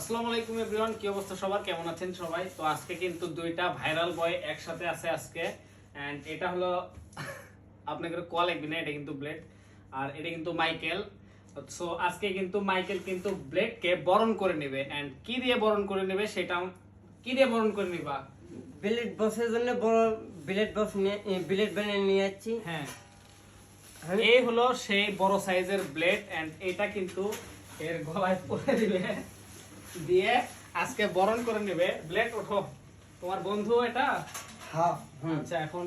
আসসালামু আলাইকুম এভরিওয়ান কি অবস্থা সবার? কেমন আছেন সবাই? তো আজকে কিন্তু দুইটা ভাইরাল বয় একসাথে আছে আজকে। এন্ড এটা হলো আপনাকে কল লাগবে না? এটা কিন্তু ব্লেড আর এটা কিন্তু মাইকেল সো আজকে কিন্তু মাইকেল কিন্তু ব্লেডকে বরণ করে নেবে। এন্ড কি দিয়ে বরণ করে নেবে সেটা কি দিয়ে বরণ করে নিবা? বিলেট বসের জন্য বড় বিলেট বস বিলেট বানিয়ে নিয়ে যাচ্ছি। হ্যাঁ। এই হলো সেই বড় সাইজের ব্লেড এন্ড এটা কিন্তু এর গলায় পরে দিবে। দিয়ে আজকে বরণ করে নেবে। ব্লেড ওঠো। তোমার বন্ধু এটা? হ্যাঁ। আচ্ছা এখন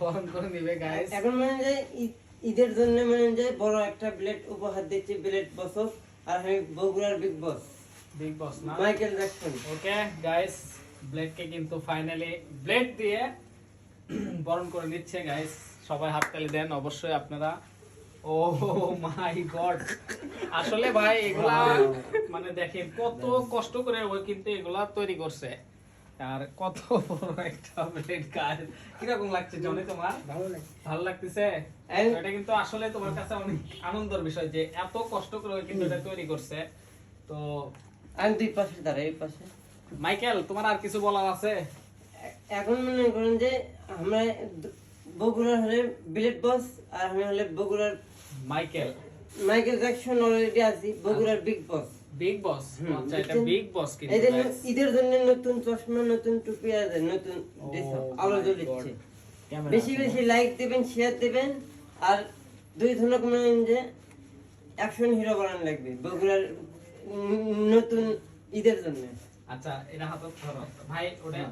বরণ করে নিবে গাইস এখন মানে যে ঈদ- ঈদের জন্য মানে যে বড় একটা বিলেট উপহার দিচ্ছি বিলেট বস আর আমি বগুড়ার বিগ বস বিগ বস না? মাইকেল জ্যাকসন ওকে গাইস ব্লেডকে কিন্তু ফাইনালি ব্লেড দিয়ে বরণ করে নিচ্ছে গাইস সবাই হাততালি দেন অবশ্যই আপনারা ও মাই গড আসলে ভাই এগুলা মানে দেখেন কত কষ্ট করে ও কিন্তু এগুলা তৈরি করছে। আর কত বড় একটা ব্লেড কাজ কীরকম লাগছে জনি তোমার? ভালো লাগে ভালো লাগতেছে? এটা কিন্তু আসলে তোমার কাছে অনেক আনন্দের বিষয় যে এত কষ্ট করে কিন্তু এটা তৈরি করছে। তো আমি দুই পাশে দাঁড়াই এই পাশে। মাইকেল তোমার আর কিছু বলার আছে? এখন মনে করেন যে আমরা বগুড়ার হলে বিলেট বস আর আমি হলে বগুড়ার মাইকেল। মাইকেল জ্যাকসন অলরেডি আছি বগুড়ার বিগ বস বিগ বস আচ্ছা এটা বিগ বস কিন্তু এদের ঈদের জন্য নতুন চশমা নতুন টুপি আর নতুন Oh আলো God. বেশি বেশি লাইক দিবেন শেয়ার দিবেন আর দুই ধরনের কোনো যে অ্যাকশন হিরো বানানো লাগবে বগুড়ার নতুন ঈদের জন্য। আচ্ছা এটা ধরো। ভাই ওটা